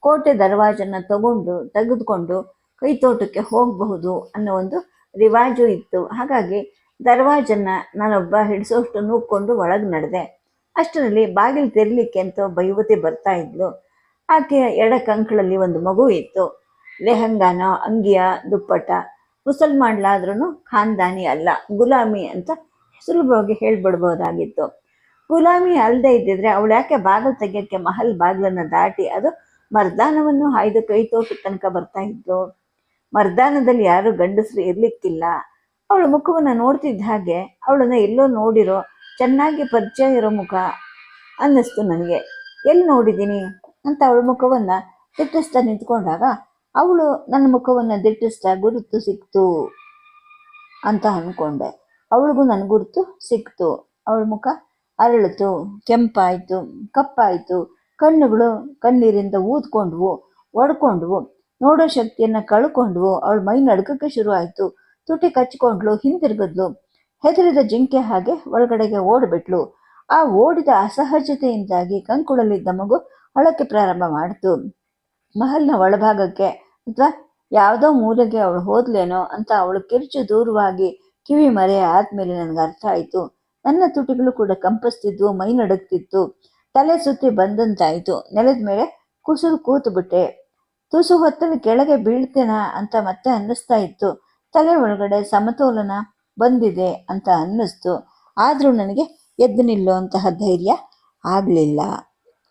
ಕೋಟೆ ದರ್ವಾಜನ್ನು ತಗೊಂಡು, ತೆಗೆದುಕೊಂಡು ಕೈತೋಟಕ್ಕೆ ಹೋಗಬಹುದು ಅನ್ನೋ ಒಂದು ರಿವಾಜು ಇತ್ತು. ಹಾಗಾಗಿ ದರ್ವಾಜನ್ನು ನಾನೊಬ್ಬ ಹಿಡಿಸೋಷ್ಟು ನೂಕ್ಕೊಂಡು ಒಳಗೆ ನಡೆದೆ. ಅಷ್ಟರಲ್ಲಿ ಬಾಗಿಲು ತೆರಲಿಕ್ಕೆ ಅಂತ ಒಬ್ಬ ಯುವತಿ ಬರ್ತಾ ಇದ್ಲು. ಆಕೆಯ ಎಡ ಕಂಕಳಲ್ಲಿ ಒಂದು ಮಗು ಇತ್ತು. ಲೆಹಂಗಾನ, ಅಂಗಿಯ ದುಪ್ಪಟ ಮುಸಲ್ಮಾನ್ಲಾದ್ರೂ ಖಾನ್ದಾನಿ ಅಲ್ಲ, ಗುಲಾಮಿ ಅಂತ ಸುಲಭವಾಗಿ ಹೇಳ್ಬಿಡ್ಬೋದಾಗಿತ್ತು. ಗುಲಾಮಿ ಅಲ್ಲದೆ ಇದ್ದಿದ್ರೆ ಅವಳು ಯಾಕೆ ಬಾಗಿಲು ತೆಗೆಯೋಕ್ಕೆ ಮಹಲ್ ಬಾಗಿಲನ್ನು ದಾಟಿ ಅದು ಮರ್ದಾನವನ್ನು ಹಾಯ್ದು ಕೈ ತನಕ ಬರ್ತಾ ಇದ್ಲು. ಮರ್ದಾನದಲ್ಲಿ ಯಾರು ಗಂಡಸರು ಇರ್ಲಿಕ್ಕಿಲ್ಲ. ಅವಳ ಮುಖವನ್ನು ನೋಡ್ತಿದ್ದ ಹಾಗೆ ಅವಳನ್ನ ಎಲ್ಲೋ ನೋಡಿರೋ ಚೆನ್ನಾಗಿ ಪರಿಚಯ ಇರೋ ಮುಖ ಅನ್ನಿಸ್ತು ನನಗೆ. ಎಲ್ಲಿ ನೋಡಿದ್ದೀನಿ ಅಂತ ಅವಳ ಮುಖವನ್ನು ದಿಟ್ಟಿಸ್ತಾ ನಿಂತ್ಕೊಂಡಾಗ ಅವಳು ನನ್ನ ಮುಖವನ್ನು ದಿಟ್ಟಿಸ್ತಾ ಗುರುತು ಸಿಕ್ತು ಅಂತ ಅಂದ್ಕೊಂಡೆ ಅವಳಿಗೂ ನನ್ನ ಗುರುತು ಸಿಕ್ತು. ಅವಳ ಮುಖ ಅರಳಿತು, ಕೆಂಪಾಯಿತು, ಕಪ್ಪಾಯಿತು. ಕಣ್ಣುಗಳು ಕಣ್ಣೀರಿಂದ ಊದ್ಕೊಂಡ್ವು, ಒಡ್ಕೊಂಡ್ವು. ನೋಡೋ ಶಕ್ತಿಯನ್ನು ಕಳ್ಕೊಂಡ್ವು. ಅವಳು ಮೈ ನಡ್ಕಕ್ಕೆ ಶುರು ಆಯಿತು ತುಟಿ ಕಚ್ಕೊಂಡ್ಲು ಹಿಂತಿರುಗಿದ್ಲು ಹೆದರಿದ ಜಿಂಕೆ ಹಾಗೆ ಒಳಗಡೆಗೆ ಓಡಿಬಿಟ್ಲು. ಆ ಓಡಿದ ಅಸಹಜತೆಯಿಂದಾಗಿ ಕಂಕುಳಲ್ಲಿದ್ದ ಮಗು ಅಳಕ್ಕೆ ಪ್ರಾರಂಭ ಮಾಡಿತು. ಮಹಲ್ನ ಒಳಭಾಗಕ್ಕೆ, ಅಥವಾ ಯಾವುದೋ ಮೂಲೆಗೆ ಅವಳು ಹೋದ್ಲೇನೋ ಅಂತ ಅವಳು ಕಿರುಚು ದೂರವಾಗಿ ಕಿವಿ ಮರೆ ಆದ್ಮೇಲೆ ನನಗೆ ಅರ್ಥ ಆಯಿತು. ನನ್ನ ತುಟಿಗಳು ಕೂಡ ಕಂಪಿಸ್ತಿದ್ವು, ಮೈ ನಡುಕ್ತಿತ್ತು ತಲೆ ಸುತ್ತಿ ಬಂದಂತಾಯಿತು. ನೆಲದ ಮೇಲೆ ಕುಸಿದು ಕೂತು ಬಿಟ್ಟೆ ತುಸು ಹೊತ್ತಲ್ಲಿ ಕೆಳಗೆ ಬೀಳ್ತೇನಾ? ಅಂತ ಮತ್ತೆ ಅನ್ನಿಸ್ತಾ ಇತ್ತು. ತಲೆ ಒಳಗಡೆ ಸಮತೋಲನ ಬಂದಿದೆ ಅಂತ ಅನ್ನಿಸ್ತು. ಆದರೂ ನನಗೆ ಎದ್ದು ನಿಲ್ಲುವಂತಹ ಧೈರ್ಯ ಆಗಲಿಲ್ಲ.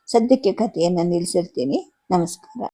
ಸದ್ಯಕ್ಕೆ ಕಥೆಯನ್ನು ನಿಲ್ಲಿಸಿರ್ತೀನಿ ನಮಸ್ಕಾರ.